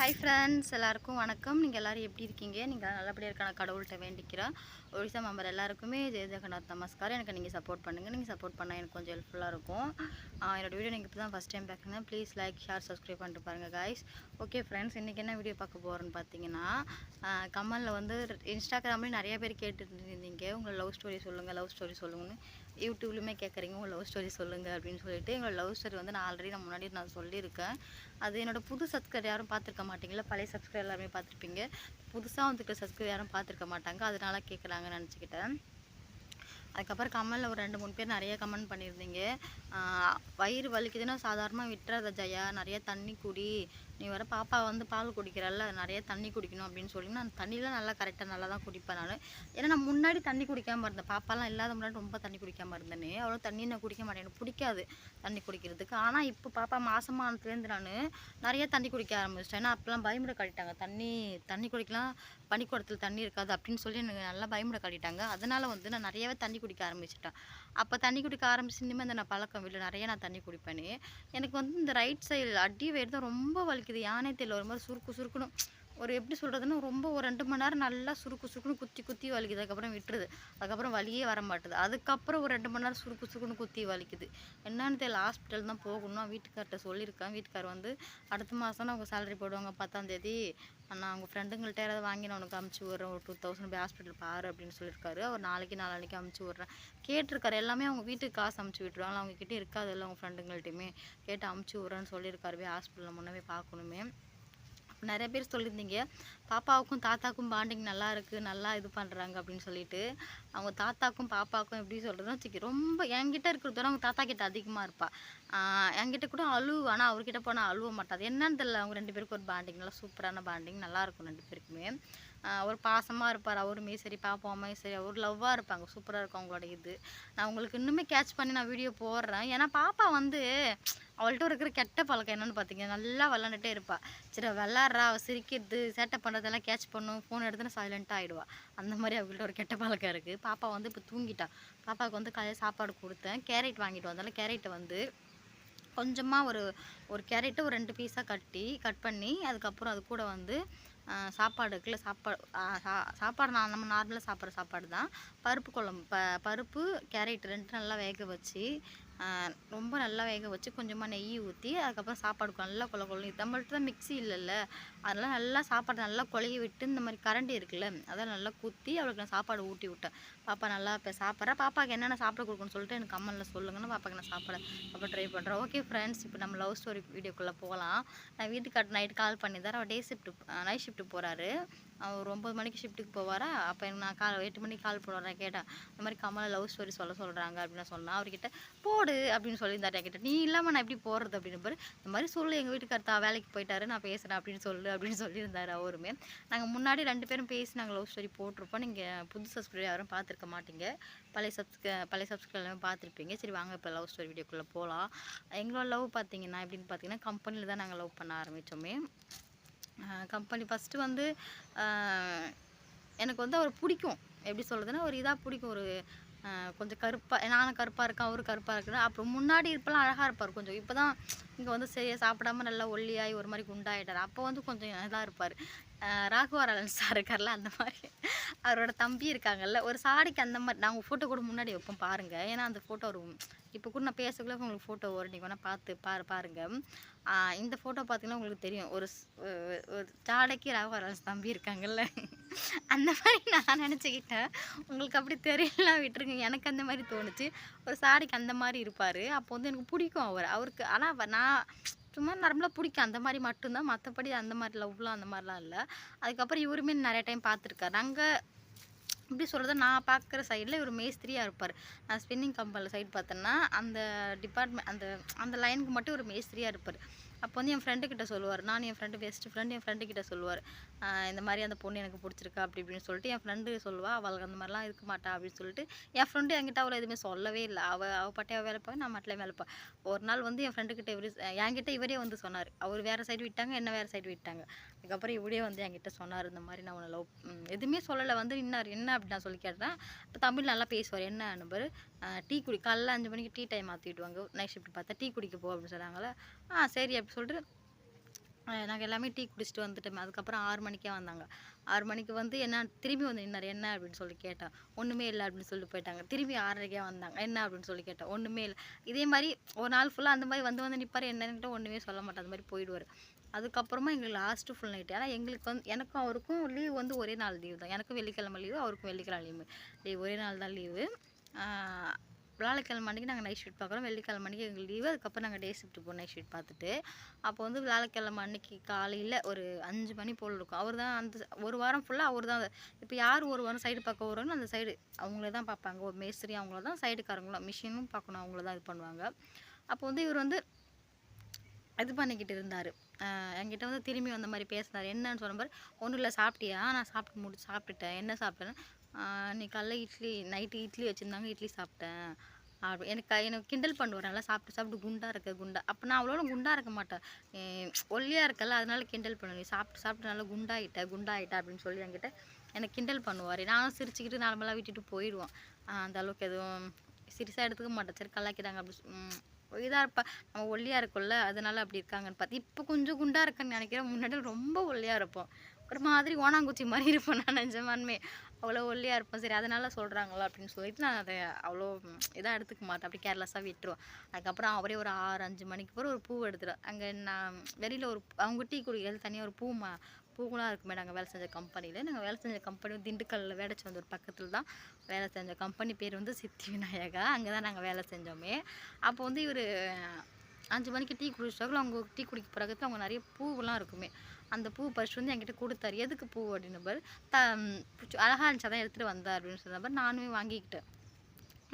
Hi friends எல்லாருக்கும் வணக்கம். நீங்கள் எல்லோரும் எப்படி இருக்கீங்க? நீங்கள் நல்லபடியாக இருக்கான கடவுள்கிட்ட வேண்டிக்கிறேன் ஒடிசா மெம்பர் எல்லாருக்குமே ஜெய ஜெகநாத் நமஸ்கார் எனக்கு நீங்கள் சப்போர்ட் பண்ணுங்கள் நீங்கள் சப்போர்ட் பண்ணால் எனக்கு கொஞ்சம் ஹெல்ப்ஃபுல்லாக இருக்கும். என்னோடய என்னோட வீடியோ நீங்கள் இப்போ தான் ஃபஸ்ட் டைம் பார்க்குங்க ப்ளீஸ் லைக் ஷேர் சப்ஸ்கிரைப் பண்ணிட்டு பாருங்கள் காய்ஸ் ஓகே ஃப்ரெண்ட்ஸ் இன்றைக்கி என்ன வீடியோ பார்க்க போகிறேன்னு பார்த்தீங்கன்னா கமலில் வந்து இன்ஸ்டாகிராம்லேயும் நிறைய பேர் கேட்டுட்டு இருந்தீங்க. உங்கள் லவ் ஸ்டோரி சொல்லுங்கள் லவ் ஸ்டோரி சொல்லுங்கன்னு. யூடியூப்லையுமே கேட்குறீங்க உங்கள் லவ் ஸ்டோரி சொல்லுங்கள் அப்படின்னு சொல்லிட்டு எங்களோட லவ் ஸ்டோரி வந்து நான் ஆல்ரெடி நான் முன்னாடி நான் சொல்லியிருக்கேன். அது என்னோட புது சப்ஸ்கிரைபர் யாரும் பார்த்துருக்க மாட்டீங்களா? பழைய சப்ஸ்கிரைபர் எல்லாருமே பார்த்துருப்பீங்க. புதுசாக வந்துருக்க சப்ஸ்கிரைபர் யாரும் பார்த்துருக்க மாட்டாங்க. அதனால கேட்குறாங்கன்னு நினச்சிக்கிட்டேன். அதுக்கப்புறம் கமெண்டில் ஒரு ரெண்டு மூணு பேர் நிறைய கமெண்ட் பண்ணியிருந்தீங்க. வயிறு வலிக்குதுன்னா சாதாரணமாக விட்டுறத ஜயா. நிறைய தண்ணி குடி. நீ வர பாப்பா வந்து பால் குடிக்கிறல்ல நிறைய தண்ணி குடிக்கணும் அப்படின்னு சொல்லி நான் தண்ணிலாம் நல்லா கரெக்டாக நல்லா தான் குடிப்பேன் நான். ஏன்னா நான் முன்னாடி தண்ணி குடிக்காமல் இருந்தேன். பாப்பாலாம் இல்லாத முன்னாடி ரொம்ப தண்ணி குடிக்காமல் இருந்தேனே. அவ்வளோ தண்ணி நான் குடிக்க மாட்டேன். எனக்கு பிடிக்காது தண்ணி குடிக்கிறதுக்கு. ஆனால் இப்போ பாப்பா மாசமானதுலேருந்து நான் நிறைய தண்ணி குடிக்க ஆரம்பிச்சிட்டேன். ஏன்னா அப்போலாம் பயமுட காட்டிட்டாங்க. தண்ணி தண்ணி குடிக்கலாம் பனிக்கூடத்தில் தண்ணி இருக்காது அப்படின்னு சொல்லி எனக்கு நல்லா பயமுட காட்டிட்டாங்க. அதனால் வந்து நான் நிறையவே தண்ணி குடிக்க ஆரம்பிச்சிட்டேன். அப்போ தண்ணி குடிக்க ஆரம்பிச்சு இனிமேல் அந்த நான் பழக்கம் இல்லை. நிறைய நான் தண்ணி குடிப்பேன்னு எனக்கு வந்து இந்த ரைட் சைடு அடி வயிறு தான் ரொம்ப வலிக்குது யானை தெரியல ஒரு மாதிரி சுருக்கு சுருக்கணும் ஒரு எப்படி சொல்கிறதுன்னா ரொம்ப ஒரு ரெண்டு மணி நேரம் நல்லா சுருக்கு சுருக்குன்னு குத்தி குத்தி வலிக்குது. அதுக்கப்புறம் விட்டுருது. அதுக்கப்புறம் வலியே வர மாட்டுது. அதுக்கப்புறம் ஒரு ரெண்டு மணி நேரம் சுருக்கு சுருக்குன்னு குத்தி வலிக்குது. என்னன்னு தெரியல ஹாஸ்பிட்டல் தான் போகணும் வீட்டுக்கார்ட்ட சொல்லியிருக்கேன். வீட்டுக்கார் வந்து அடுத்த மாதம் அவங்க சேலரி போடுவாங்க. பத்தாந்தேதி நான் அவங்க ஃப்ரெண்டுங்கள்ட்ட யாராவது வாங்கி நான் உனக்கு அமுச்சு விட்றேன். ஒரு டூ தௌசண்ட் போய் ஹாஸ்பிட்டல் பாரு அப்படின்னு சொல்லியிருக்காரு. அவர் நாளைக்கு நாளைக்கு அமுச்சு விட்றேன். கேட்டிருக்காரு. எல்லாமே அவங்க வீட்டுக்கு காசு அமுச்சு விட்டுருவாங்க. அவங்ககிட்ட இருக்காது. இல்லை அவங்க ஃப்ரெண்டுங்கள்ட்டையுமே கேட்டு அமுச்சு விட்றேன்னு சொல்லியிருக்காரு. போய் ஹாஸ்பிட்டலில் முன்னவே பார்க்கணுமே. நிறைய பேர் சொல்லியிருந்தீங்க பாப்பாவுக்கும் தாத்தாக்கும் பாண்டிங் நல்லா இருக்குது நல்லா இது பண்ணுறாங்க அப்படின்னு சொல்லிட்டு அவங்க தாத்தாக்கும் பாப்பாவுக்கும் எப்படி சொல்கிறதுன்னு வச்சுக்கி ரொம்ப என்கிட்ட இருக்கிறதோட அவங்க தாத்தா கிட்ட அதிகமாக இருப்பாள் என்கிட்ட கூட அழுவு ஆனால் அவர்கிட்ட போனால் அழுவ மாட்டாது என்னன்னு தெரியல அவங்க ரெண்டு பேருக்கும் ஒரு பாண்டிங் நல்லா சூப்பரான பாண்டிங் நல்லாயிருக்கும் ரெண்டு பேருக்குமே. அவர் ஒரு பாசமாக இருப்பார் அவருமே சரி பாப்பாவுமே சரி அவர் லவ்வாக இருப்பாங்க சூப்பராக இருக்கும் அவங்களோட இது. நான் உங்களுக்கு இன்னுமே கேட்ச் பண்ணி நான் வீடியோ போடுறேன். ஏன்னா பாப்பா வந்து அவள்கிட்ட இருக்கிற கெட்ட பழக்கம் என்னென்னு பார்த்தீங்கன்னா நல்லா விளாண்டுட்டே இருப்பாள் சரி விளாட்றா அவள் சிரிக்கிறது சேட்டை பண்ணுறது சொல்கிறதெல்லாம் கேட்ச் பண்ணும். ஃபோன் எடுத்துன்னு சைலண்ட்டாக ஆகிடுவா அந்த மாதிரி அவங்கள்ட்ட ஒரு கெட்ட பழக்கம் இருக்குது பாப்பா வந்து இப்போ தூங்கிட்டா. பாப்பாவுக்கு வந்து காலையில் சாப்பாடு கொடுத்தேன். கேரட் வாங்கிட்டு வந்தாலும் கேரட்டை வந்து கொஞ்சமாக ஒரு ஒரு கேரட்டை ஒரு ரெண்டு பீஸாக கட்டி கட் பண்ணி அதுக்கப்புறம் அது கூட வந்து ஆ, சாப்பாடு இருக்குல்ல சாப்பாடு சா- சாப்பாடு நான் நம்ம நார்மலாக சாப்பிட்ற சாப்பாடு தான் பருப்பு குழம்பு ப பருப்பு கேரட் ரெண்டு நல்லா வேக வச்சு ரொம்ப நல்லா வேக வச்சு கொஞ்சமாக நெய் ஊற்றி அதுக்கப்புறம் சாப்பாடு நல்லா கொல கொள்ளணும் இதை மட்டும் தான் மிக்ஸி இல்லைல்ல. அதெல்லாம் நல்லா சாப்பாடு நல்லா குழைய விட்டு இந்த மாதிரி கரண்டி இருக்குல்ல அதெல்லாம் நல்லா குத்தி அவளுக்கு நான் சாப்பாடு ஊட்டி விட்டேன். பாப்பா நல்லா இப்போ சாப்பிட்றா. பாப்பாக்கு என்னென்ன சாப்பிட கொடுக்கணும்னு சொல்லிட்டு எனக்கு கம்மலில் சொல்லுங்கன்னு பாப்பாக்கு நான் சாப்பிட அப்போ ட்ரை பண்ணுறேன் ஓகே ஃப்ரெண்ட்ஸ் இப்போ நம்ம லவ் ஸ்டோரி வீடியோக்குள்ளே போகலாம். நான் வீட்டுக்காட்டு நைட் கால் பண்ணி தரேன். அவர் டே ஷிஃப்ட்டு நைட் ஷிஃப்ட்டு போகிறாரு அவர் ஒம்பது மணிக்கு ஷிஃப்ட்டுக்கு போவாரா? அப்போ எனக்கு நான் கால் எட்டு மணிக்கு கால் போடுறேன் கேட்டேன் இந்த மாதிரி கமலை லவ் ஸ்டோரி சொல்ல சொல்கிறாங்க அப்படின்னு சொன்னால் அவர்கிட்ட போடு அப்படின்னு சொல்லியிருந்தாரு. கேட்டேன் நீ இல்லாமல் நான் எப்படி போடுறது அப்படின்னு பாரு. இந்த மாதிரி சொல்லு எங்கள் வீட்டுக்கார் தான் வேலைக்கு போயிட்டாரு நான் பேசுகிறேன் அப்படின்னு சொல்லு அப்படின்னு சொல்லியிருந்தார் அவருமே. நாங்கள் முன்னாடி ரெண்டு பேரும் பேசி நாங்கள் லவ் ஸ்டோரி போட்டிருப்போம். நீங்கள் புது சப்ஸ்கிரைபர் யாரும் பார்த்துருக்க மாட்டீங்க. பழைய சப்ஸ்க பழைய சப்ஸ்கிரைபர் எல்லாமே பார்த்துருப்பீங்க. சரி வாங்க இப்போ லவ் ஸ்டோரி வீடியோக்குள்ளே போகலாம் எங்களோட லவ் பார்த்தீங்கன்னா எப்படின்னு பார்த்தீங்கன்னா கம்பெனியில் தான் நாங்கள் லவ் பண்ண ஆரம்பித்தோமே கம்பெனி ஃபஸ்ட்டு வந்து எனக்கு வந்து அவர் பிடிக்கும். எப்படி சொல்கிறதுன்னா ஒரு இதாக பிடிக்கும். ஒரு கொஞ்சம் கருப்பாக நானும் கருப்பாக இருக்கேன் அவரும் கருப்பாக இருக்கிறேன் அப்புறம் முன்னாடி இப்போலாம் அழகாக இருப்பார் கொஞ்சம். இப்போ தான் இங்கே வந்து சரியாக சாப்பிடாம நல்லா ஒல்லியாகி ஒரு மாதிரி குண்டாயிட்டார். அப்போ வந்து கொஞ்சம் இதாக இருப்பார். ராகுவாரலன் சார் இருக்கார்ல அந்த மாதிரி. அவரோட தம்பி இருக்காங்கல்ல ஒரு சாடிக்கு அந்த மாதிரி நாங்கள் ஃபோட்டோ கூட முன்னாடி வைப்போம் பாருங்கள் ஏன்னா அந்த ஃபோட்டோ ஒரு இப்போ கூட நான் பேசக்குள்ள உங்களுக்கு ஃபோட்டோ வரும் நீங்கள் வேணால் பார்த்து பாரு பாருங்கள் இந்த ஃபோட்டோ பார்த்தீங்கன்னா உங்களுக்கு தெரியும். ஒரு ஒரு சாடைக்கு ராகுவாரலன் தம்பி இருக்காங்கல்ல. அந்த மாதிரி நான் நினச்சிக்கிட்டேன். உங்களுக்கு அப்படி தெரியல விட்டுருங்க. எனக்கு அந்த மாதிரி தோணுச்சு. ஒரு சாடிக்கு அந்த மாதிரி இருப்பார். அப்போ வந்து எனக்கு பிடிக்கும் அவர். அவருக்கு ஆனால் நான் சும்மா நார்மலாக பிடிக்கும். அந்த மாதிரி மட்டும்தான். மற்றபடி அந்த மாதிரி லவ்லாம் அந்த மாதிரிலாம் இல்லை. அதுக்கப்புறம் இவருமே நிறைய டைம் பார்த்துருக்காரு. நாங்கள் எப்படி சொல்கிறது நான் பார்க்குற சைடில் இவர் மேஸ்திரியாக இருப்பார். நான் ஸ்பின்னிங் கம்பெனியில் சைடு பார்த்தேன்னா அந்த டிபார்ட்மெண்ட் அந்த அந்த லைனுக்கு மட்டும் ஒரு மேஸ்திரியாக இருப்பார். அப்போ வந்து என் ஃப்ரெண்டு கிட்ட சொல்லுவார். நான் என் ஃப்ரெண்டு பெஸ்ட் ஃப்ரெண்டு என் ஃப்ரெண்டுக்கிட்ட சொல்லுவார். இந்த மாதிரி அந்த பொண்ணு எனக்கு பிடிச்சிருக்கா? அப்படி இப்படின்னு சொல்லிட்டு என் ஃப்ரெண்டு சொல்லுவாள் அவளுக்கு அந்த மாதிரிலாம் இருக்க மாட்டா. அப்படின்னு சொல்லிட்டு என் ஃப்ரெண்டு என்கிட்ட அவளை எதுவுமே சொல்லவே இல்லை. அவள் அவள் பட்டையாக வேலைப்பா நான் மட்டும் வேலை ஒரு நாள் வந்து என் ஃப்ரெண்டு கிட்ட என்கிட்ட இவரே வந்து சொன்னார். அவர் வேறு சைடு விட்டாங்க என்ன வேறு சைடு விட்டாங்க. அதுக்கப்புறம் இவரே வந்து என்கிட்ட சொன்னார் இந்த மாதிரி நான் உன்னை லவ் எதுவுமே சொல்லலை வந்து நின்னார். என்ன அப்படி நான் சொல்லி கேட்டேன் இப்போ தமிழ் நல்லா பேசுவார். என்ன நம்பர் டீ குடி காலைல அஞ்சு மணிக்கு டீ டைம் மாற்றி நைட் ஷிஃப்ட் பார்த்தா டீ குடிக்க போ அப்படின்னு சொன்னாங்களே ஆ சரி அப்படி சொல்லிட்டு நாங்கள் எல்லாமே டீ குடிச்சிட்டு வந்துட்டோமே. அதுக்கப்புறம் ஆறு மணிக்கே வந்தாங்க. ஆறு மணிக்கு வந்து என்ன திரும்பி வந்து நின்னார் என்ன? அப்படின்னு சொல்லி கேட்டேன். ஒன்றுமே இல்லை அப்படின்னு சொல்லிட்டு போயிட்டாங்க. திரும்பி ஆறரைக்கே வந்தாங்க. என்ன? அப்படின்னு சொல்லி கேட்டேன் ஒன்றுமே இல்லை. இதே மாதிரி ஒரு நாள் ஃபுல்லாக அந்த மாதிரி வந்து வந்து நிற்பார் என்னன்னுட்டு ஒன்றுமே சொல்ல மாட்டேன் அந்த மாதிரி போயிடுவார். அதுக்கப்புறமா எங்களுக்கு லாஸ்ட்டு ஃபுல் நைட்டு ஏன்னா எங்களுக்கு வந்து எனக்கும் அவருக்கும் லீவ் வந்து ஒரே நாள் லீவ் தான். எனக்கும் வெள்ளிக்கிழமை லீவு அவருக்கும் வெள்ளிக்கிழமை லீவு லீவ் ஒரே நாள் தான் லீவு வியாழக்கிழமை அன்றைக்கி நாங்கள் நைட் ஷிஃப்ட் பார்க்குறோம் வெள்ளிக்கிழமை அன்றைக்கி எங்களுக்கு லீவு அதுக்கப்புறம் நாங்கள் டே ஷிஃப்ட் போய் நைட் ஷிஃப்ட் பார்த்துட்டு. அப்போ வந்து வியாழக்கிழமை அன்றைக்கி காலையில் ஒரு அஞ்சு மணி போல் இருக்கும். அவர் தான் அந்த ஒரு வாரம் ஃபுல்லாக அவர் தான். இப்போ யார் ஒரு வாரம் சைடு பார்க்க வருவாங்களோ அந்த சைடு அவங்களே தான் பார்ப்பாங்க. ஒரு மேஸ்திரி அவங்கள தான் சைடுக்காரங்களும் மிஷினும் பார்க்கணும் அவங்கள தான் இது பண்ணுவாங்க. அப்போ வந்து இவர் வந்து இது பண்ணிக்கிட்டு இருந்தார். என்கிட்ட வந்து திரும்பி வந்த மாதிரி பேசினார். என்னன்னு சொன்ன மாதிரி ஒன்றும் இல்லை சாப்பிட்டியா? நான் சாப்பிட்டு முடிச்சு சாப்பிட்டுட்டேன். என்ன சாப்பிட்டேன்னு நீ காலைல இட்லி நைட்டு இட்லி வச்சுருந்தாங்க இட்லி சாப்பிட்டேன். அப்படி எனக்கு எனக்கு கிண்டல் பண்ணுவார் நல்லா சாப்பிட்டு சாப்பிட்டு குண்டாக இருக்க குண்டா. அப்போ நான் அவ்வளோ குண்டாக இருக்க மாட்டேன். ஒல்லியாக இருக்கல அதனால கிண்டல் பண்ணுவேன் நீ சாப்பிட்டு சாப்பிட்டு நல்லா குண்டாயிட்ட குண்டாயிட்ட அப்படின்னு சொல்லி என்கிட்ட எனக்கு கிண்டல் பண்ணுவார். நானும் சிரிச்சுக்கிட்டு நார்மலாக விட்டுட்டு போயிடுவோம் அந்த அளவுக்கு எதுவும் சிரிசாக எடுத்துக்க மாட்டேன். சரி கலாக்கிறாங்க அப்படி இதாக இருப்பா. நம்ம ஒல்லியாக இருக்கோம்ல அதனால அப்படி இருக்காங்கன்னு பார்த்து இப்போ கொஞ்சம் குண்டாக இருக்கேன்னு நினைக்கிறேன். முன்னாடி ரொம்ப ஒல்லியாக இருப்போம். ஒரு மாதிரி ஓனாங்குச்சி மாதிரி இருப்பேன் நான் நிஜமானுமே. அவ்வளோ ஒல்லியாக இருப்போம் சரி அதனால சொல்கிறாங்களா அப்படின்னு சொல்லிட்டு நான் அதை அவ்வளோ இதாக எடுத்துக்க மாட்டேன். அப்படி கேர்லெஸ்ஸாக விட்டுருவேன். அதுக்கப்புறம் அவரே ஒரு ஆறு அஞ்சு மணிக்கு போகிற ஒரு பூ எடுத்துடும் அங்கே நான் வெளியில் ஒரு அவங்க டீ குடிக்கிறது தனியாக ஒரு பூ மா பூவெலாம் இருக்குமே நாங்கள் வேலை செஞ்ச கம்பெனியில் நாங்கள் வேலை செஞ்ச கம்பெனி திண்டுக்கல்லில் வேடச்சு வந்து ஒரு பக்கத்தில் தான் வேலை செஞ்ச கம்பெனி பேர் வந்து சித்தி விநாயகா. அங்கே தான் நாங்கள் வேலை செஞ்சோமே. அப்போ வந்து இவர் அஞ்சு மணிக்கு டீ குடிச்சிட்டாங்களோ அவங்க டீ குடிக்க பிறகு அவங்க நிறைய பூவெல்லாம் இருக்குமே. அந்த பூ பறிச்சு வந்து என்கிட்ட கொடுத்தாரு. எதுக்கு பூ? அப்படின்னு பாரு. த அழகாக இருந்துச்சுதான் எடுத்துகிட்டு வந்தார் அப்படின்னு சொன்னப்ப நானும் நானுமே வாங்கிக்கிட்டேன்.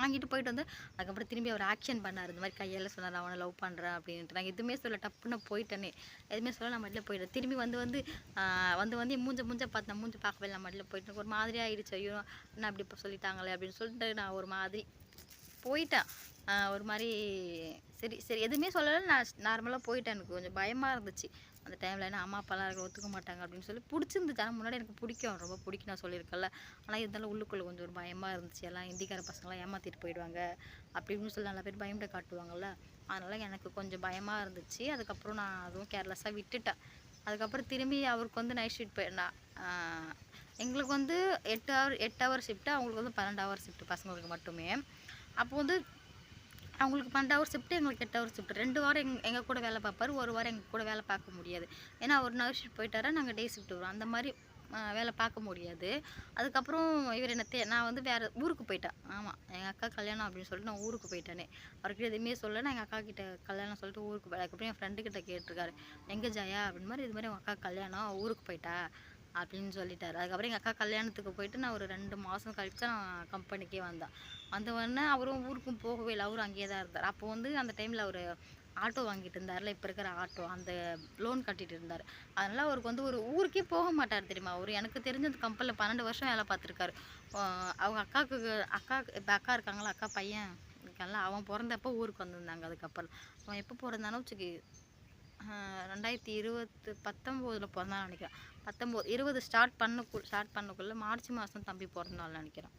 வாங்கிட்டு போயிட்டு வந்து அதுக்கப்புறம் திரும்பி அவர் ஆக்ஷன் பண்ணார். இந்த மாதிரி கையால் சொன்னார் அவனை லவ் பண்ணுறேன் அப்படின்ட்டு. நான் எதுவுமே சொல்ல டப்புன்னு போயிட்டேனே. எதுவுமே சொல்ல நான் மட்டில் போயிட்டேன். திரும்பி வந்து வந்து வந்து வந்து மூஞ்ச மூஞ்ச பார்த்து நான் மூஞ்ச பார்க்கவே இல்லை. மட்டும் போயிட்டு ஒரு மாதிரி ஆகிடுச்சு ஐயோ என்ன அப்படி இப்போ சொல்லிட்டாங்களே? அப்படின்னு சொல்லிட்டு நான் ஒரு மாதிரி போயிட்டேன். ஒரு மாதிரி சரி சரி. எதுவுமே சொல்லலை. நான் நார்மலாக போயிட்டேன். எனக்கு கொஞ்சம் பயமாக இருந்துச்சு. அந்த டைமில் ஏன்னா அம்மா அப்பாலாம் இருக்க ஒத்துக்க மாட்டாங்க அப்படின்னு சொல்லி பிடிச்சிருந்துச்சு. ஆனால் முன்னாடி எனக்கு பிடிக்கும். ரொம்ப பிடிக்கும் நான் சொல்லியிருக்கல ஆனால் இருந்தாலும் உள்ளுக்குள்ளே கொஞ்சம் ஒரு பயமாக இருந்துச்சு. எல்லாம் இந்திக்கார பசங்களாம் ஏமாற்றிட்டு போயிடுவாங்க அப்படின்னு சொல்லி நல்லா பேர் பயம்ட காட்டுவாங்கள்ல அதனால் எனக்கு கொஞ்சம் பயமாக இருந்துச்சு. அதுக்கப்புறம் நான் அதுவும் கேர்லெஸ்ஸாக விட்டுட்டேன். அதுக்கப்புறம் திரும்பி அவருக்கு வந்து நைட் ஷிஃப்ட் போய் நான் எங்களுக்கு வந்து எட்டு ஹவர் எட்டு ஹவர் ஷிஃப்ட்டு அவங்களுக்கு வந்து பன்னெண்டு ஹவர் ஷிஃப்ட்டு பசங்களுக்கு மட்டுமே. அப்போ வந்து அவங்களுக்கு பன்னெண்டு ஹவர் ஷிஃப்ட்டு எங்களுக்கு எட்டு ஹவர் ஷிஃப்ட் ரெண்டு வாரம் எங் எங்கள் கூட வேலை பார்ப்பார் ஒரு வாரம் எங்கள் கூட வேலை பார்க்க முடியாது. ஏன்னா ஒரு நவர் ஷிஃப்ட் போயிட்டாரா நாங்கள் டே ஷிஃப்ட் வருவோம் அந்த மாதிரி வேலை பார்க்க முடியாது. அதுக்கப்புறம் இவர் என்ன தே நான் வந்து வேறு ஊருக்கு போயிட்டேன். ஆமாம் எங்கள் அக்கா கல்யாணம் அப்படின்னு சொல்லிட்டு நான் ஊருக்கு போயிட்டேனே. அவர்கிட்ட எதுவுமே சொல்ல நான் எங்கள் அக்கா கிட்ட கல்யாணம் சொல்லிட்டு ஊருக்கு போய் அதுக்கப்புறம் என் ஃப்ரெண்டுக்கிட்ட கேட்டிருக்காரு. எங்கே ஜாயா அப்படின்னு மாதிரி இது மாதிரி உங்கள் அக்கா கல்யாணம் ஊருக்கு போயிட்டா? அப்படின்னு சொல்லிட்டார். அதுக்கப்புறம் எங்கள் அக்கா கல்யாணத்துக்கு போயிட்டு நான் ஒரு ரெண்டு மாதம் கழித்து நான் கம்பெனிக்கே வந்தேன். வந்த உடனே அவரும் ஊருக்கும் போகவே இல்லை. அவரும் அங்கேயே தான் இருந்தார். அப்போ வந்து அந்த டைமில் அவர் ஆட்டோ வாங்கிட்டு இருந்தார்ல இப்போ இருக்கிற ஆட்டோ அந்த லோன் கட்டிட்டு இருந்தார். அதனால் அவருக்கு வந்து ஒரு ஊருக்கே போக மாட்டார் தெரியுமா? அவர் எனக்கு தெரிஞ்ச அந்த கம்பெனியில் பன்னெண்டு வருஷம் வேலை பார்த்துருக்காரு. அவங்க அக்காவுக்கு அக்கா இப்போ அக்கா இருக்காங்களா அக்கா பையன் இருக்கான்ல அவன் பிறந்தப்போ ஊருக்கு வந்திருந்தாங்க அதுக்கப்புறம். அவன் எப்போ பிறந்தானோ வச்சுக்கி ரெண்டாயிரத்தி இருபத்து பத்தொம்போதில் பிறந்தான்னு நினைக்கிறேன். பத்தொம்போது இருபது ஸ்டார்ட் பண்ணக்கு ஸ்டார்ட் பண்ணக்குள்ளே மார்ச் மாதம் தம்பி பிறந்தாள்னு நினைக்கிறேன்.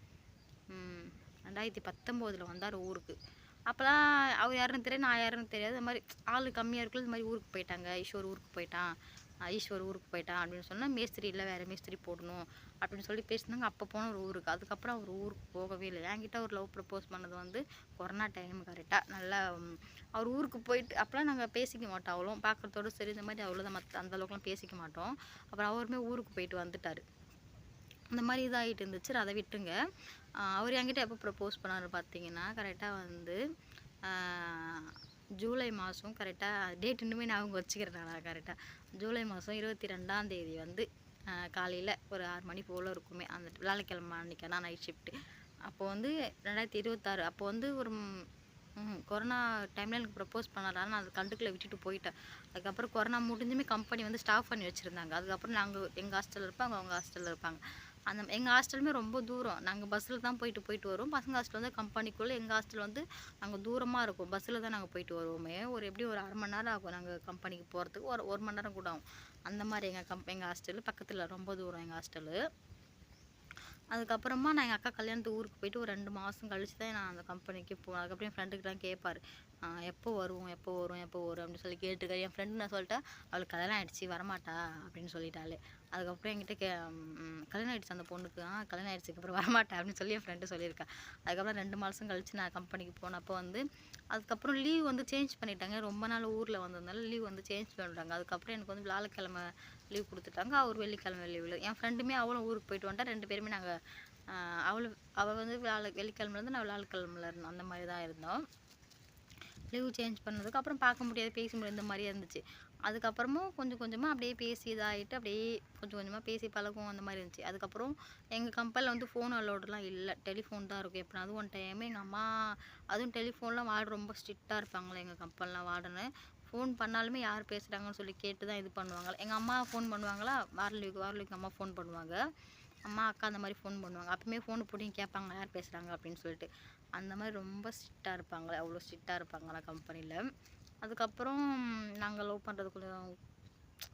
ரெண்டாயிரத்தி பத்தொம்போதில் வந்தார் ஊருக்கு. அப்போலாம் அவர் யாருன்னு தெரியாது நான் யாருன்னு தெரியாது. இந்த மாதிரி ஆள் கம்மியாக இருக்குள்ள இந்த மாதிரி ஊருக்கு போயிட்டாங்க. ஈஸ்வர் ஊருக்கு போயிட்டான். ஈஸ்வர் ஊருக்கு போயிட்டான் அப்படின்னு சொன்னால் மேஸ்திரி இல்லை வேறு மேஸ்திரி போடணும் அப்படின்னு சொல்லி பேசினாங்க. அப்போ போன ஒரு ஊருக்கு. அதுக்கப்புறம் அவர் ஊருக்கு போகவே இல்லை. என்கிட்ட ஒரு லவ் ப்ரப்போஸ் பண்ணது வந்து கொரோனா டைம் கரெக்டாக நல்லா அவர் ஊருக்கு போயிட்டு அப்போலாம் நாங்கள் பேசிக்க மாட்டோம் அவ்வளோ பார்க்குறதோட சரி இந்த மாதிரி அவ்வளோதான் மற்ற அந்த அளவுக்குலாம் பேசிக்க மாட்டோம். அப்புறம் அவருமே ஊருக்கு போயிட்டு வந்துட்டார். இந்த மாதிரி இதாகிட்டு இருந்துச்சு. அதை விட்டுருங்க அவர் என்கிட்ட எப்போ ப்ரப்போஸ் பண்ணாரு பார்த்தீங்கன்னா கரெக்டாக வந்து ஜூலை மாதம் கரெக்டாக டேட் இன்னுமே நான் அவங்க வச்சுக்கிறேன் நான் கரெக்டாக ஜூலை மாதம் இருபத்தி ரெண்டாம் தேதி வந்து காலையில் ஒரு ஆறு மணி போல் இருக்குமே. அந்த வியாழக்கிழமை அன்றைக்கான நான் நைட் ஷிஃப்ட்டு அப்போது வந்து ரெண்டாயிரத்தி இருபத்தாறு அப்போது வந்து ஒரு கொரோனா டைமில் எனக்கு ப்ரப்போஸ் பண்ணலாம் நான் அது கண்டுக்கல விட்டுட்டு போயிட்டேன். அதுக்கப்புறம் கொரோனா முடிஞ்சுமே கம்பெனி வந்து ஸ்டாஃப் பண்ணி வச்சுருந்தாங்க. அதுக்கப்புறம் நாங்கள் எங்கள் ஹாஸ்டலில் இருப்பாங்க அவங்க ஹாஸ்டலில் இருப்பாங்க. அந்த எங்கள் ஹாஸ்டலுமே ரொம்ப தூரம். நாங்கள் பஸ்ஸில் தான் போயிட்டு போயிட்டு வருவோம். பசங்க ஹாஸ்டல் வந்து கம்பெனிக்குள்ளே எங்கள் ஹாஸ்டல் வந்து நாங்கள் தூரமாக இருக்கும். பஸ்ஸில் தான் நாங்கள் போயிட்டு வருவோமே. ஒரு எப்படி ஒரு அரை மணி நேரம் ஆகும் நாங்கள் கம்பெனிக்கு போகிறதுக்கு ஒரு ஒரு மணி நேரம் கூட ஆகும். அந்த மாதிரி எங்கள் கம் எங்கள் ஹாஸ்டலு பக்கத்தில் ரொம்ப தூரம் எங்கள் ஹாஸ்டலு அதுக்கப்புறமா நான் எங்கள் அக்கா கல்யாணத்துக்கு ஊருக்கு போயிட்டு ஒரு ரெண்டு மாதம் கழிச்சு தான் நான் அந்த கம்பெனிக்கு போவேன். அதுக்கப்புறம் என் ஃப்ரெண்டுக்கிட்ட கேட்பாரு எப்போ வருவோம்? எப்போ வரும்? எப்போ வரும்? அப்படின்னு சொல்லி கேட்டுருக்காரு என் ஃப்ரெண்டு நான் சொல்லிட்டேன் அவளுக்கு கல்யாணம் ஆகிடுச்சி வரமாட்டா. அப்படின்னு சொல்லிட்டாளே. அதுக்கப்புறம் என்கிட்ட கே கல்யாணம் ஆகிடுச்சு அந்த பொண்ணுக்கு. ஆ கல்யாணம் ஆகிடுச்சு அப்புறம் வரமாட்டேன் அப்படின்னு சொல்லி என் ஃப்ரெண்டு சொல்லியிருக்கா. அதுக்கப்புறம் ரெண்டு மாதம் கழிச்சு நான் கம்பெனிக்கு போனப்போ வந்து அதுக்கப்புறம் லீவ் வந்து சேஞ்ச் பண்ணிட்டாங்க. ரொம்ப நாள் ஊரில் வந்ததுனால லீவ் வந்து சேஞ்ச் பண்ணிட்டாங்க. அதுக்கப்புறம் எனக்கு வந்து வியாழக்கிழமை லீவ் கொடுத்துட்டாங்க. அவர் வெள்ளிக்கிழமை லீவில் என் ஃப்ரெண்டுமே அவளும் ஊருக்கு போயிட்டு வந்துட்டா. ரெண்டு பேருமே நாங்கள் அவள் அவள் வந்து வியாழ வெள்ளிக்கிழமைலேருந்து நான் வியாழக்கிழமைல இருந்தோம். அந்த மாதிரி தான் இருந்தோம். லீவ் சேஞ்ச் பண்ணதுக்கு அப்புறம் பார்க்க முடியாது பேச முடியாது. இந்த மாதிரியே இருந்துச்சு. அதுக்கப்புறமும் கொஞ்சம் கொஞ்சமாக அப்படியே பேசி இதாகிட்டு அப்படியே கொஞ்சம் கொஞ்சமாக பேசி பழகும் அந்த மாதிரி இருந்துச்சு. அதுக்கப்புறம் எங்கள் கம்பெனியில் வந்து ஃபோன் அலோடெலாம் இல்லை. டெலிஃபோன் தான் இருக்கும் எப்போ அதுவும் ஒன் டைம் எங்கள் அம்மா அதுவும் டெலிஃபோன்லாம் வார்டு ரொம்ப ஸ்ட்ரிக்டாக இருப்பாங்களே எங்கள் கம்பெனிலாம் வார்டுன்னு. ஃபோன் பண்ணாலுமே யார் பேசுகிறாங்கன்னு சொல்லி கேட்டு தான் இது பண்ணுவாங்களா எங்கள் அம்மா ஃபோன் பண்ணுவாங்களா? வாரலுக்கு வாரலுக்கு அம்மா ஃபோன் பண்ணுவாங்க. அம்மா அக்கா அந்த மாதிரி ஃபோன் பண்ணுவாங்க. அப்பவுமே ஃபோன் போட்டு கேட்பாங்க யார் பேசுகிறாங்க அப்படின்னு சொல்லிட்டு. அந்த மாதிரி ரொம்ப ஸ்ட்ரிக்டாக இருப்பாங்களே அவ்வளோ ஸ்ட்ரிக்டாக இருப்பாங்களா கம்பெனியில் அதுக்கப்புறம் நாங்கள் லவ் பண்ணுறதுக்குள்ள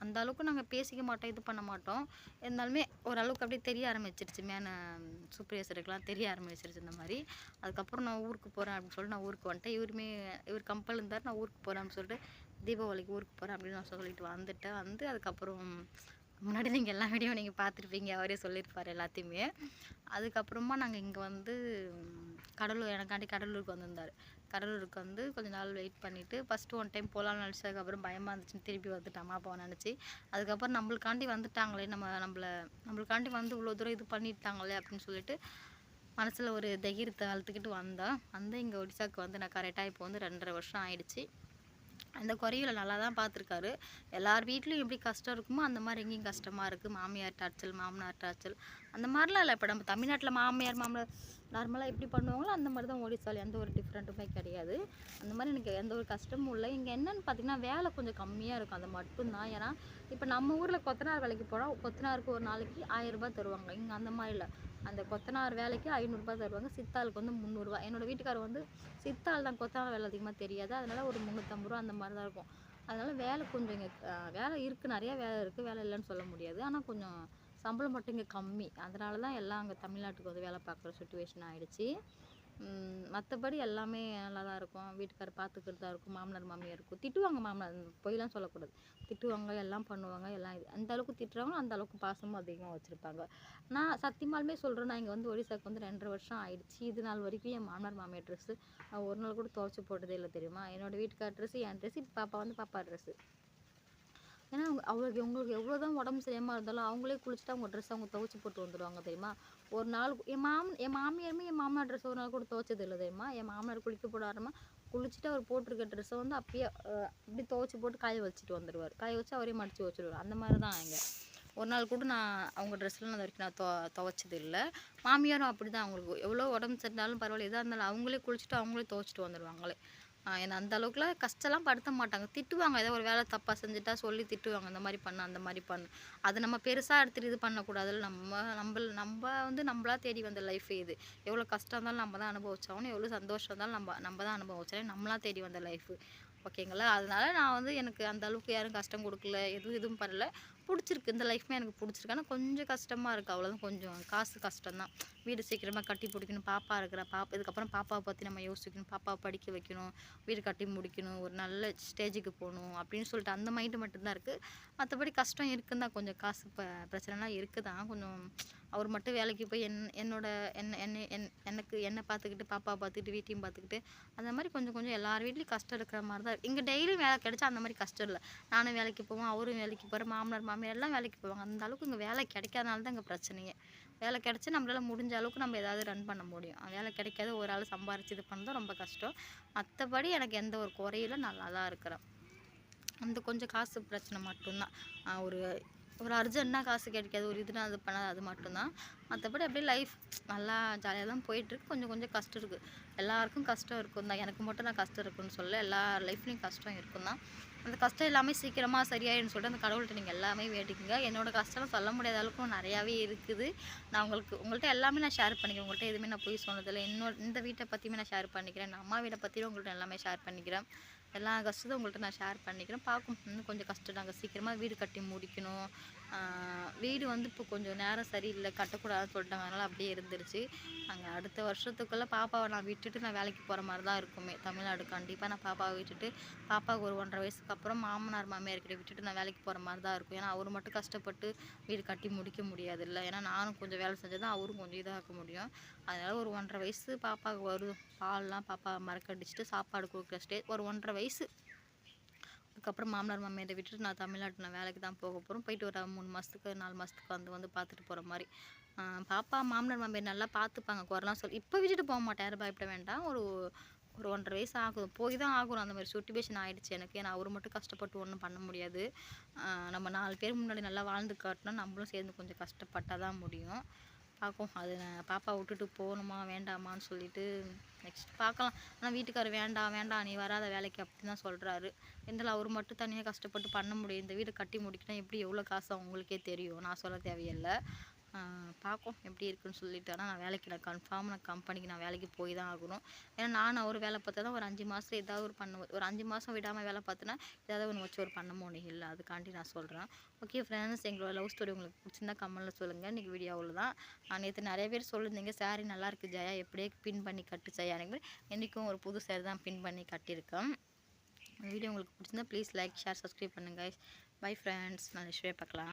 அந்த அளவுக்கு நாங்கள் பேசிக்க மாட்டோம் இது பண்ண மாட்டோம். இருந்தாலுமே ஓரளவுக்கு அப்படியே தெரிய ஆரம்பிச்சிருச்சு. மேன சூப்பர்வைசருக்கெலாம் தெரிய ஆரம்பிச்சிருச்சு இந்த மாதிரி. அதுக்கப்புறம் நான் ஊருக்கு போகிறேன் அப்படின்னு சொல்லிட்டு நான் ஊருக்கு வந்துட்டேன். இவருமே இவர் கம்பல் இருந்தார் நான் ஊருக்கு போகிறேன் அப்படின்னு சொல்லிட்டு தீபாவளிக்கு ஊருக்கு போகிறேன் அப்படின்னு நான் சொல்லிட்டு வந்துட்டேன். வந்து அதுக்கப்புறம் முன்னாடி நீங்கள் எல்லா வீடியோ நீங்கள் பார்த்துருப்பீங்க அவரே சொல்லியிருப்பார் எல்லாத்தையுமே. அதுக்கப்புறமா நாங்கள் இங்கே வந்து கடலூர் எனக்காண்டி கடலூருக்கு வந்திருந்தார். கடலூருக்கு வந்து கொஞ்ச நாள் வெயிட் பண்ணிவிட்டு ஃபஸ்ட்டு ஒன் டைம் போகலான்னு நினச்சதுக்கப்புறம் பயமாக இருந்துச்சுன்னு திருப்பி வந்துட்டு அம்மா நினச்சி. அதுக்கப்புறம் நம்மளுக்காண்டி வந்துட்டாங்களே நம்ம நம்மளை நம்மளுக்காண்டி வந்து இவ்வளோ தூரம் இது பண்ணிட்டாங்களே அப்படின்னு சொல்லிட்டு மனசில் ஒரு தைரியத்தை வளர்த்துக்கிட்டு வந்தேன் வந்து இங்கே ஒடிசாக்கு வந்து நான் கரெக்டாக இப்போ வந்து ரெண்டரை வருஷம் ஆயிடுச்சு. அந்த குறையில நல்லா தான் பார்த்துருக்காரு எல்லார் வீட்லேயும் எப்படி கஷ்டம் இருக்குமோ அந்த மாதிரி எங்கேயும் கஷ்டமாக இருக்குது மாமியார் டார்ச்சல் மாமனார் டார்ச்சல் அந்த மாதிரிலாம் இல்லை. இப்போ நம்ம தமிழ்நாட்டில் மாமியார் மாமனார் நார்மலாக எப்படி பண்ணுவாங்களோ அந்த மாதிரி தான் ஒடிசால எந்த ஒரு டிஃப்ரெண்ட்டுமே கிடையாது. அந்த மாதிரி எனக்கு எந்த ஒரு கஷ்டமும் இல்லை. இங்கே என்னென்னு பார்த்தீங்கன்னா வேலை கொஞ்சம் கம்மியாக இருக்கும். அது மட்டும்தான். ஏன்னா இப்போ நம்ம ஊரில் கொத்தனார் வேலைக்கு போனால் கொத்தனாருக்கு ஒரு நாளைக்கு ஆயிரம் ரூபாய் தருவாங்க. இங்கே அந்த மாதிரி இல்லை. அந்த கொத்தனார் வேலைக்கு ஐநூறுரூபா தருவாங்க. சித்தாளுக்கு வந்து முந்நூறுரூவா என்னோட வீட்டுக்காரர் வந்து சித்தாள் தான் கொத்தனார் வேலை அதிகமாக தெரியாது. அதனால் ஒரு முந்நூற்றம்பது ரூபா அந்த மாதிரி தான் இருக்கும். அதனால் வேலை கொஞ்சம் இங்கே வேலை இருக்குது நிறையா வேலை இருக்குது வேலை இல்லைன்னு சொல்ல முடியாது. ஆனால் கொஞ்சம் சம்பளம் மட்டும் இங்கே கம்மி. அதனால தான் எல்லாம் அங்கே தமிழ்நாட்டுக்கு வந்து வேலை பார்க்குற சுச்சுவேஷன் ஆகிடுச்சி மற்றபடி எல்லாமே நல்லா தான் இருக்கும். வீட்டுக்காரர் பார்த்துக்கிறதா இருக்கும் மாமனார் மாமியார் இருக்கும். திட்டுவாங்க மாமனார் பொய்லாம் சொல்லக்கூடாது. திட்டுவாங்க எல்லாம் பண்ணுவாங்க எல்லாம் இது. அந்த அளவுக்கு திட்டுறாங்களோ அந்த அளவுக்கு பாசமும் அதிகமாக வச்சுருப்பாங்க. நான் சத்தியமாலுமே சொல்கிறேன் நான் இங்கே வந்து ஒடிசாக்கு வந்து ரெண்டரை வருஷம் ஆயிடுச்சு. இது நாள் வரைக்கும் என் மாமனார் மாமியார் ட்ரெஸ்ஸு ஒரு நாள் கூட துவைச்சி போட்டதே இல்லை தெரியுமா? என்னோடய வீட்டுக்கார் ட்ரெஸ்ஸு என் ட்ரெஸ்ஸு பாப்பா வந்து பாப்பா ட்ரெஸ்ஸு ஏன்னா அவங்க அவங்களுக்கு உங்களுக்கு எவ்வளோ தான் உடம்பு சரியாமல் இருந்தாலும் அவங்களே குளிச்சுட்டு அவங்க ட்ரெஸ் அவங்க துவைச்சி போட்டு வந்துடுவாங்க தெரியுமா? ஒரு நாள் என் மாம் என் மாமியாருமே என் மாமனார் ட்ரெஸ் ஒரு நாள் கூட துவைச்சது இல்லை தெரியுமா? என் மாமனார் குளிக்க போடாரமா குளிச்சுட்டு அவர் போட்டிருக்க ட்ரெஸ்ஸை வந்து அப்பயே அஹ், அப்படி துவைச்சி போட்டு காய வச்சுட்டு வந்துடுவார் காய வச்சு அவரே மடிச்சு வச்சுருவார். அந்த மாதிரி தான் இங்கே. ஒரு நாள் கூட நான் அவங்க ட்ரெஸ்லாம் நான் வரைக்கும் நான் துவ துவைச்சது இல்லை. மாமியாரும் அப்படி தான் அவங்களுக்கு எவ்வளோ உடம்பு சரிந்தாலும் பரவாயில்ல. எதாக இருந்தாலும் அவங்களே குளிச்சுட்டு அவங்களே துவைச்சிட்டு வந்துடுவாங்களே என்னை அந்த அளவுக்குலாம் கஷ்டம்லாம் படுத்த மாட்டாங்க. திட்டுவாங்க. ஏதோ ஒரு வேலை தப்பாக செஞ்சுட்டா சொல்லி திட்டுவாங்க. இந்த மாதிரி பண்ணு அந்த மாதிரி பண்ணு. அதை நம்ம பெருசாக எடுத்துகிட்டு இது பண்ணக்கூடாதுல்ல. நம்ம நம்ம நம்ம வந்து நம்மளா தேடி வந்த லைஃப் இது. எவ்வளோ கஷ்டம் இருந்தாலும் நம்ம தான் அனுபவிச்சாகணும். எவ்வளோ சந்தோஷம் இருந்தாலும் நம்ம நம்ம தான் அனுபவிச்சாலும் நம்மளா தேடி வந்த லைஃபு ஓகேங்களா? அதனால நான் வந்து எனக்கு அந்த அளவுக்கு யாரும் கஷ்டம் கொடுக்கல. எதுவும் எதுவும் பண்ணல. பிடிச்சிருக்கு. இந்த லைஃப்மே எனக்கு பிடிச்சிருக்கு. ஆனால் கொஞ்சம் கஷ்டமாக இருக்குது அவ்வளோதான் கொஞ்சம் காசு கஷ்டம்தான். வீடு சீக்கிரமாக கட்டி பிடிக்கணும். பாப்பா இருக்கிற பாப்பா இதுக்கப்புறம் பாப்பாவை பற்றி நம்ம யோசிக்கணும். பாப்பாவை படிக்க வைக்கணும். வீடு கட்டி முடிக்கணும். ஒரு நல்ல ஸ்டேஜுக்கு போகணும் அப்படின்னு சொல்லிட்டு அந்த மைண்டு மட்டும்தான் இருக்குது மற்றபடி கஷ்டம் இருக்குன்னு தான் கொஞ்சம் காசு ப பிரச்சனைலாம் இருக்குது தான் கொஞ்சம் அவர் மட்டும் வேலைக்கு போய் என் என்னோட என்ன என்னை என் எனக்கு என்னை பார்த்துக்கிட்டு பாப்பாவை பார்த்துக்கிட்டு வீட்டையும் பார்த்துக்கிட்டு அந்த மாதிரி கொஞ்சம் கொஞ்சம் எல்லார் வீட்லேயும் கஷ்டம் இருக்கிற மாதிரி தான் இங்கே டெய்லியும் வேலை கிடச்சா அந்த மாதிரி கஷ்டம் இல்லை. நானும் வேலைக்கு போவேன். அவரும் வேலைக்கு போகிற மாமனார் மாமியாரெல்லாம் வேலைக்கு போவாங்க. அந்த அளவுக்கு இங்கே வேலை கிடைக்காதனால தான் இங்கே பிரச்சனையே. வேலை கிடச்சி நம்மளால் முடிஞ்ச அளவுக்கு நம்ம ஏதாவது ரன் பண்ண முடியும். வேலை கிடைக்காத ஒரு ஆள் சம்பாரிச்சு இது பண்ணதும் ரொம்ப கஷ்டம். மற்றபடி எனக்கு எந்த ஒரு குறையிலும் நல்லா தான் இருக்கிறேன். அந்த கொஞ்சம் காசு பிரச்சனை மட்டும்தான். ஒரு ஒரு அர்ஜென்ட்னா காசு கிடைக்காது ஒரு இதுனா அது பண்ணாது அது மட்டும்தான். மற்றபடி அப்படியே லைஃப் நல்லா ஜாலியாக தான் போயிட்டுருக்கு. கொஞ்சம் கொஞ்சம் கஷ்டம் இருக்குது எல்லாருக்கும் கஷ்டம் இருக்கும் தான் எனக்கு மட்டும் தான் கஷ்டம் இருக்குன்னு சொல்ல எல்லா லைஃப்லேயும் கஷ்டம் இருக்கும் தான் அந்த கஷ்டம் எல்லாமே சீக்கிரமாக சரியாயிடும்னு சொல்லிட்டு அந்த கடவுள்கிட்ட நீங்கள் எல்லாமே வேண்டிக்கங்க. என்னோடய கஷ்டம் சொல்ல முடியாத அளவுக்கு நிறையாவே இருக்குது. நான் உங்களுக்கு உங்கள்கிட்ட எல்லாமே நான் ஷேர் பண்ணிக்கிறேன். உங்கள்கிட்ட எதுவுமே நான் போய் சொன்னதில்லை. என்னோட இந்த வீட்டை பற்றியுமே நான் ஷேர் பண்ணிக்கிறேன். என் அம்மா வீட்டை பற்றியும் உங்கள்கிட்ட எல்லாமே ஷேர் பண்ணிக்கிறேன். எல்லா கஷ்டத்தையும் உங்கள்கிட்ட நான் ஷேர் பண்ணிக்கிறேன். பார்க்கும் இன்னும் கொஞ்சம் கஷ்டம் நாங்கள் சீக்கிரமாக வீடு கட்டி முடிக்கணும். வீடு வந்து இப்போ கொஞ்சம் நேரம் சரியில்லை. கட்டக்கூடாதுன்னு சொல்லிட்டாங்க. அதனால் அப்படியே இருந்துருச்சு. நாங்கள் அடுத்த வருஷத்துக்குள்ளே பாப்பாவை நான் விட்டுட்டு நான் வேலைக்கு போகிற மாதிரி தான் இருக்குமே. தமிழ்நாடு கண்டிப்பாக நான் பாப்பாவை விட்டுட்டு பாப்பாவுக்கு ஒரு ஒன்றரை வயசுக்கு அப்புறம் மாமனார் மாமியார் கிட்ட விட்டுட்டு நான் வேலைக்கு போகிற மாதிரி தான் இருக்கும். ஏன்னா அவர் மட்டும் கஷ்டப்பட்டு வீடு கட்டி முடிக்க முடியாது இல்லை ஏன்னா நானும் கொஞ்சம் வேலை செஞ்சால் தான் அவரும் கொஞ்சம் இதாக்க முடியும். அதனால் ஒரு ஒன்றரை வயசு பாப்பாவுக்கு வரும். பால்லாம் பாப்பா மறக்கடிச்சிட்டு சாப்பாடு கொடுக்குற ஸ்டேஜ் ஒரு ஒன்றரை வயசு வயசு. அதுக்கப்புறம் மாமனார் மாமியாரை விட்டுட்டு நான் தமிழ்நாட்டு நான் வேலைக்கு தான் போக போகிறோம் போயிட்டு ஒரு மூணு மாதத்துக்கு நாலு மாதத்துக்கு வந்து வந்து பார்த்துட்டு போகிற மாதிரி. பாப்பா மாமனார் மாமியார் நல்லா பார்த்துப்பாங்க. குரலாம் சொல்லி இப்போ விட்டுட்டு போக மாட்டேன். யாரும் பயப்பட வேண்டாம். ஒரு ஒரு ஒன்றரை வயசு ஆகும் போய் தான் ஆகணும். அந்த மாதிரி சுட்டுவேஷன் ஆகிடுச்சு எனக்கு. ஏன்னா அவர் மட்டும் கஷ்டப்பட்டு ஒன்றும் பண்ண முடியாது. நம்ம நாலு பேர் முன்னாடி நல்லா வாழ்ந்து காட்டினா நம்மளும் சேர்ந்து கொஞ்சம் கஷ்டப்பட்டால் தான் முடியும். பார்க்கும். அது நான் பாப்பா விட்டுட்டு போகணுமா வேண்டாமான்னு சொல்லிட்டு நெக்ஸ்ட் பார்க்கலாம். ஆனால் வீட்டுக்காரர் வேண்டாம் வேண்டாம் நீ வராத வேலைக்கு அப்படின்னு தான் சொல்கிறாரு இருந்தாலும் அவர் மட்டும் தனியாக கஷ்டப்பட்டு பண்ண முடியும். இந்த வீடு கட்டி முடிக்கணும் எப்படி எவ்வளோ காசு அவங்களுக்கே தெரியும். நான் சொல்ல தேவையில்லை. பார்ப்போம் எப்படி இருக்குன்னு சொல்லிட்டு. ஆனால் நான் வேலைக்கு நான் கன்ஃபார்ம் நான் கம்பெனிக்கு நான் வேலைக்கு போய் தான் ஆகணும். ஏன்னா நான் அவர் வேலை பார்த்தா தான் ஒரு அஞ்சு மாதத்தில் ஏதாவது ஒரு பண்ண ஒரு அஞ்சு மாதம் விடாமல் வேலை பார்த்தேன்னா ஏதாவது ஒன்று வச்சு ஒரு பண்ண முடியும் இல்லை. அதுக்காண்டி நான் சொல்கிறேன் ஓகே ஃப்ரெண்ட்ஸ் எங்களோட லவ் ஸ்டோரி உங்களுக்கு பிடிச்சிருந்தா கமெண்ட்டில் சொல்லுங்கள் இன்றைக்கி வீடியோ தான் நான் நேற்று நிறைய பேர் சொல்லியிருந்தீங்க saree நல்லாயிருக்கு ஜெயா எப்படியே பின் பண்ணி கட்டு ஜெயா? எனக்கு என்றைக்கும் ஒரு புது saree தான் பின் பண்ணி கட்டியிருக்கேன். இந்த வீடியோ உங்களுக்கு பிடிச்சிருந்தா ப்ளீஸ் லைக் ஷேர் சப்ஸ்கிரைப் பண்ணுங்கள் பை ஃப்ரெண்ட்ஸ் நான் நெக்ஸ்ட் பார்க்கலாம்.